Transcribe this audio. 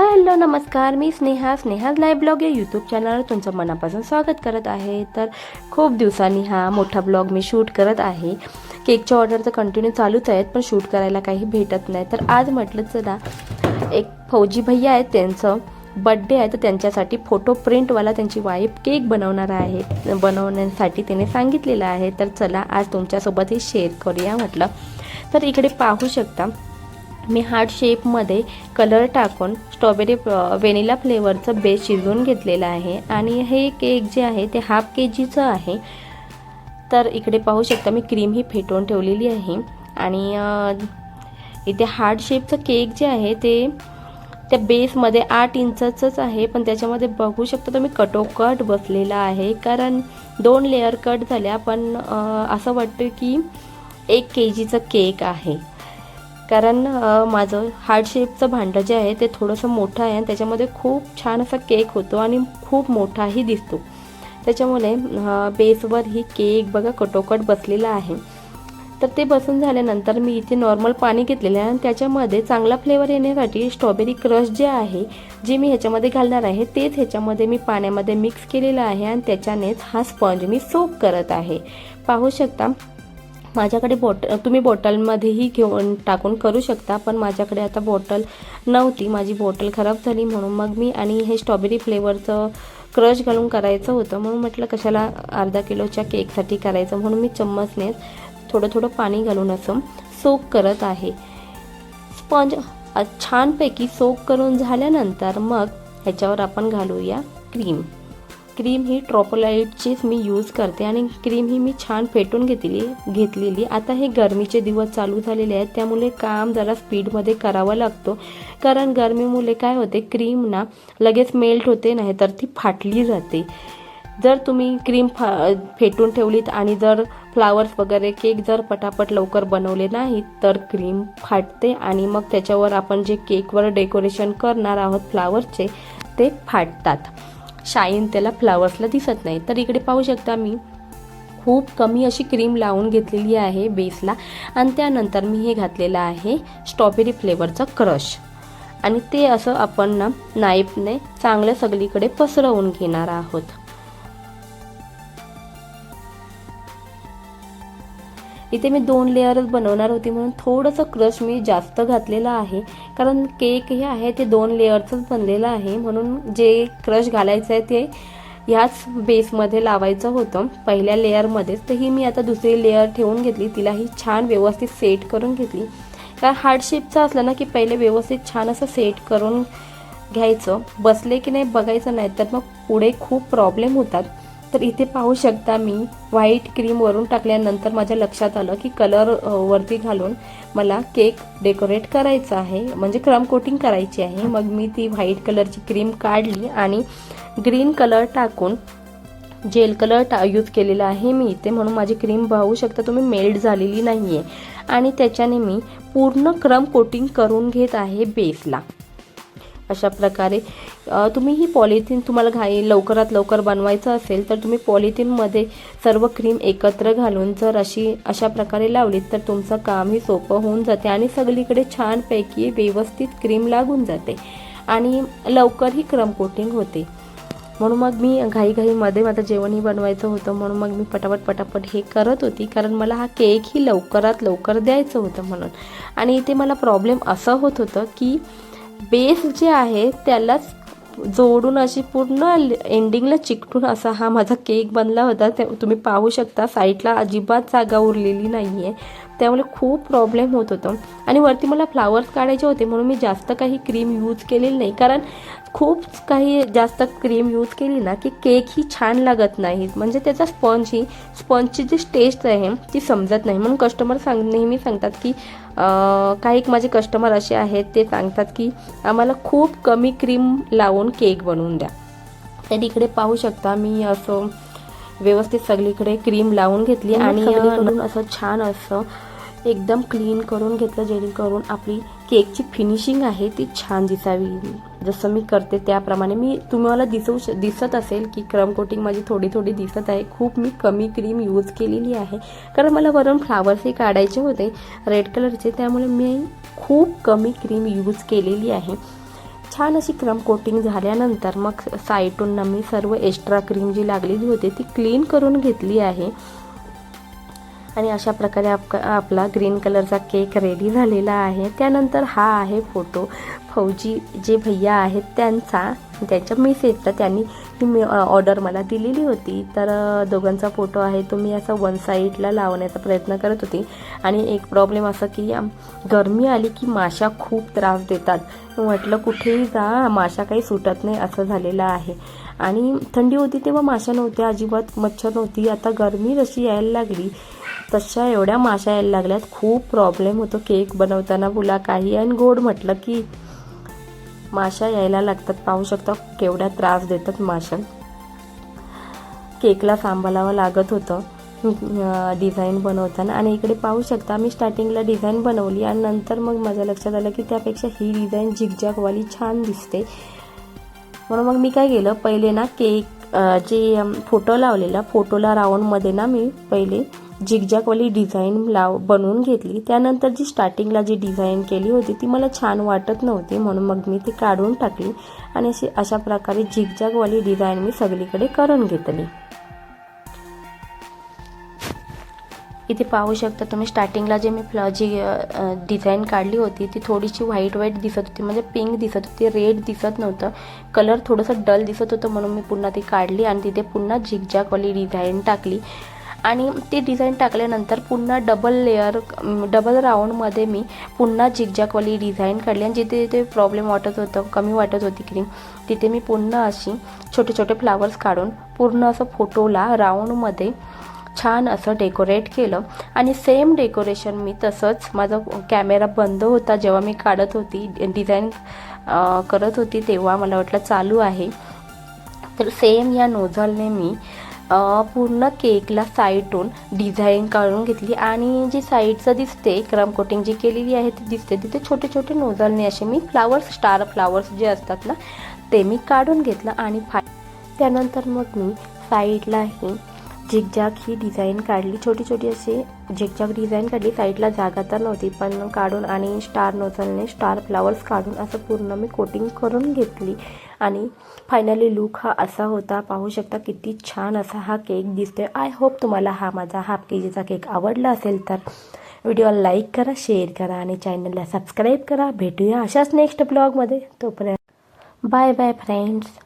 Hello नमस्कार. मी Sneha. Sneha's live blog या यूट्यूब चॅनलवर तुमचं मनापासून स्वागत करत आहे. तर खूप दिवसांनी हा मोठा ब्लॉग मी शूट करत आहे. केकच्या ऑर्डर तर कंटिन्यू चालूच आहेत पण शूट करायला काही भेटत नाही. तर आज म्हटलं चला एक फौजी भैया आहेत त्यांचं बड्डे आहे. तर त्यांच्यासाठी फोटो प्रिंटवाला त्यांची वाईफ केक बनवणार आहे. बनवण्यासाठी त्याने सांगितलेलं आहे. तर चला आज तुमच्यासोबत हे शेअर करूया म्हटलं. तर इकडे पाहू शकता मी हार्ट शेपमध्ये कलर टाकून स्ट्रॉबेरी व्हेनिला फ्लेवरचं बेस शिजवून घेतलेलं आहे. आणि हे केक जे आहे ते हाफ के जीचं आहे. तर इकडे पाहू शकता मी क्रीम ही फेटवून ठेवलेली आहे. आणि इथे हार्ट शेपचं केक जे आहे ते त्या बेसमध्ये आठ इंचचंच आहे. पण त्याच्यामध्ये बघू शकता तुम्ही कटोकट बसलेला आहे. कारण दोन लेअर कट झाल्या पण असं वाटतं की एक के जीचं केक आहे. कारण माझं हार्डशेपचं भांडं जे आहे ते थोडंसं मोठं आहे आणि त्याच्यामध्ये खूप छान असा केक होतो आणि खूप मोठाही दिसतो. त्याच्यामुळे बेसवर ही केक बघा कटोकट बसलेला आहे. तर ते बसून झाल्यानंतर मी इथे नॉर्मल पाणी घेतलेलं आहे आणि त्याच्यामध्ये चांगला फ्लेवर येण्यासाठी स्ट्रॉबेरी क्रश जे आहे जे मी ह्याच्यामध्ये घालणार आहे तेच ह्याच्यामध्ये मी पाण्यामध्ये मिक्स केलेलं आहे आणि त्याच्यानेच हा स्पंज मी सोप करत आहे. पाहू शकता माझ्याकडे बॉट तुम्ही बॉटलमध्येही घेऊन टाकून करू शकता पण माझ्याकडे आता बॉटल नव्हती. माझी बॉटल खराब झाली म्हणून मग मी आणि हे स्ट्रॉबेरी फ्लेवरचं क्रश घालून करायचं होतं. म्हणून म्हटलं कशाला अर्धा किलोच्या केकसाठी करायचं? म्हणून मी चम्मचने थोडं थोडं पाणी घालून असं सोक करत आहे. स्पंज छानपैकी सोक करून झाल्यानंतर मग ह्याच्यावर आपण घालूया क्रीम क्रीम ही ट्रॉपोलाईटचीच मी यूज करते आणि क्रीम ही मी छान फेटून घेतली घेतलेली. आता हे गरमीचे दिवस चालू झालेले आहेत त्यामुळे काम जरा स्पीडमध्ये करावं लागतो. कारण गरमीमुळे काय होते क्रीम ना लगेच मेल्ट होते नाही तर ती फाटली जाते. जर तुम्ही क्रीम फा फेटून ठेवलीत आणि जर फ्लावर्स वगैरे केक जर पटापट लवकर बनवले नाहीत तर क्रीम फाटते आणि मग त्याच्यावर आपण जे केकवर डेकोरेशन करणार आहोत फ्लावरचे ते फाटतात. शाईन त्याला फ्लावर्सला दिसत नाही. तर इकडे पाहू शकता मी खूप कमी अशी क्रीम लावून घेतलेली आहे बेसला. आणि त्यानंतर मी हे घातलेलं आहे स्ट्रॉबेरी फ्लेवरचं क्रश. आणि ते असं आपण ना नाईफने चांगलं सगळीकडे पसरवून घेणार आहोत. इथे मी दोन लेअरच बनवणार होती म्हणून थोडंसं क्रश मी जास्त घातलेलं आहे. कारण केक हे आहे ते दोन लेअरचंच बनलेलं आहे. म्हणून जे क्रश घालायचं आहे ते ह्याच बेसमध्ये लावायचं होतं पहिल्या लेअरमध्येच तर ही मी आता दुसरी लेअर ठेवून घेतली. तिलाही छान व्यवस्थित सेट करून घेतली. कारण हार्ड शेपचं असलं ना की पहिले व्यवस्थित छान असं सेट करून घ्यायचं. बसले की नाही बघायचं नाही तर मग पुढे खूप प्रॉब्लेम होतात. तर इथे पाहू शकता मी व्हाईट क्रीम वरून टाकल्यानंतर माझ्या लक्षात आलं की कलर वरती घालून मला केक डेकोरेट करायचा आहे. म्हणजे क्रम कोटिंग करायची आहे. मग मी ती व्हाईट कलरची क्रीम काढली आणि ग्रीन कलर टाकून जेल कलर टा यूज केलेला आहे मी इथे. म्हणून माझी क्रीम पाहू शकता तुम्ही मेल्ट झालेली नाही आहे आणि त्याच्याने मी पूर्ण क्रम कोटिंग करून घेत आहे बेसला अशा प्रकारे. तुम्ही ही पॉलिथिन तुम्हाला घाई लवकरात लवकर बनवायचं असेल तर तुम्ही पॉलिथिनमध्ये सर्व क्रीम एकत्र घालून जर अशी अशा प्रकारे लावलीत तर तुमचं कामही सोपं होऊन जाते आणि सगळीकडे छानपैकी व्यवस्थित क्रीम लागून जाते आणि लवकरही क्रम कोटिंग होते. म्हणून मग मी घाईघाईमध्ये माझं जेवणही बनवायचं होतं म्हणून मग मी पटापट पटापट हे करत होती कारण मला हा केकही लवकरात लवकर द्यायचं होतं म्हणून. आणि इथे मला प्रॉब्लेम असं होत होतं की बेस जे आहे त्यालाच जोडून अशी पूर्ण एंडिंगला चिकटून असा हा माझा केक बनला होता. ते तुम्ही पाहू शकता साईडला अजिबात जागा उरलेली नाही आहे त्यामुळे खूप प्रॉब्लेम होत होतं. आणि वरती मला फ्लावर्स काढायचे होते म्हणून मी जास्त काही क्रीम यूज केलेली नाही. कारण खूप काही जास्त क्रीम यूज केली ना की केक ही छान लागत नाही. म्हणजे त्याचा स्पंज ही स्पंजची जी टेस्ट आहे ती समजत नाही. म्हणून कस्टमर सांग नेहमी सांगतात की काही माझे कस्टमर असे आहेत ते सांगतात की आम्हाला खूप कमी क्रीम लावून केक बनवून द्या. तर इकडे पाहू शकता मी असं व्यवस्थित सगळीकडे क्रीम लावून घेतली आणि असं छान असं एकदम क्लीन करून घेतलं जेणेकरून आपली केकची फिनिशिंग आहे ती छान दिसावी. जसं मी करते त्याप्रमाणे मी तुम्हाला दिसू श दिसत असेल की क्रम कोटिंग माझी थोडी थोडी दिसत आहे. खूप मी कमी क्रीम यूज केलेली आहे. कारण मला वरून फ्लावर्सही काढायचे होते रेड कलरचे त्यामुळे मी खूप कमी क्रीम यूज केलेली आहे. छान अशी क्रम कोटिंग झाल्यानंतर मग साईटून मी सर्व एक्स्ट्रा क्रीम जी लागलेली होती ती क्लीन करून घेतली आहे. आणि अशा प्रकारे आप आपला ग्रीन कलरचा केक रेडी झालेला आहे. त्यानंतर हा आहे फोटो फौजी जे भैया आहेत त्यांचा त्यांच्या मेसेजचा त्यांनी ही मी ऑर्डर मला दिलेली होती. तर दोघांचा फोटो आहे. तो मी असा वन साईडला लावण्याचा प्रयत्न करत होती. आणि एक प्रॉब्लेम असा की गरमी आली की माशा खूप त्रास देतात. म्हटलं कुठेही जा माशा काही सुटत नाही असं झालेलं आहे. आणि थंडी होती तेव्हा माशा नव्हत्या अजिबात मच्छर नव्हती. आता गरमी जशी यायला लागली तशा एवढ्या माशा यायला लागल्यात. खूप प्रॉब्लेम होतो केक बनवताना बोला काही. आणि गोड म्हटलं की माशा यायला लागतात. पाहू शकता केवढ्या त्रास देतात माशा केकला सांभाळावं लागत होतं. डिझाईन बनवताना. आणि इकडे पाहू शकता मी स्टार्टिंगला डिझाईन बनवली. आणि नंतर मग माझ्या लक्षात आलं की त्यापेक्षा ही डिझाईन झिगझॅगवाली छान दिसते. म्हणून मग मी काय केलं पहिले ना केक जे फोटो लावलेला फोटोला राऊंडमध्ये ना मी पहिले झिगझॅगवाली डिझाईन लाव बनवून घेतली. त्यानंतर जी स्टार्टिंगला जी डिझाईन केली होती ती मला छान वाटत नव्हती. म्हणून मग मी ती काढून टाकली आणि अशी अशा प्रकारे झिगझॅगवाली डिझाईन मी सगळीकडे करून घेतली. इथे पाहू शकता तुम्ही स्टार्टिंगला जे मी फ्ल जी डिझाईन काढली होती ती थोडीशी व्हाईट व्हाईट दिसत होती म्हणजे पिंक दिसत होती रेड दिसत नव्हतं. कलर थोडंसं डल दिसत होतं म्हणून मी पुन्हा ती काढली आणि तिथे पुन्हा झिगझॅगवाली डिझाईन टाकली. आणि ती डिझाईन टाकल्यानंतर पुन्हा डबल लेअर डबल राऊंडमध्ये मी पुन्हा झिगझॅगवाली डिझाईन काढली आणि जिथे जिथे प्रॉब्लेम वाटत होतं कमी वाटत होती क्रीम तिथे मी पुन्हा अशी छोटे छोटे फ्लावर्स काढून पूर्ण असं फोटोला राऊंडमध्ये छान असं डेकोरेट केलं. आणि सेम डेकोरेशन मी तसंच माझा कॅमेरा बंद होता जेव्हा मी काढत होती डिझाईन करत होती तेव्हा मला वाटलं चालू आहे. तर सेम या नोझलने मी पूर्ण केकला साईडून डिझाईन काढून घेतली. आणि जी साईडचं दिसते क्रम कोटिंग जी केलेली आहे ती दिसते. तिथे छोटे छोटे नोझलने असे मी फ्लावर्स स्टार फ्लावर्स जे असतात ना ते मी काढून घेतलं आणि फाय त्यानंतर मग मी साईडलाही झिगझॅग ही डिझाईन काढली. छोटी छोटी अशी झिगझॅग डिझाईन काढली. साईडला जागा तर नव्हती पण काढून आणि स्टार नोझलने स्टार फ्लावर्स काढून असं पूर्ण मी कोटिंग करून घेतली. आणि फायनली लुक हा असा होता. पाहू शकता किती छान असा हा केक दिसतोय. आय होप तुम्हाला हा माझा हाफ के जीचा केक आवडला असेल तर व्हिडिओला लाईक करा शेअर करा आणि चॅनलला सबस्क्राईब करा. भेटूया अशाच नेक्स्ट ब्लॉगमध्ये तोपर्यंत बाय बाय फ्रेंड्स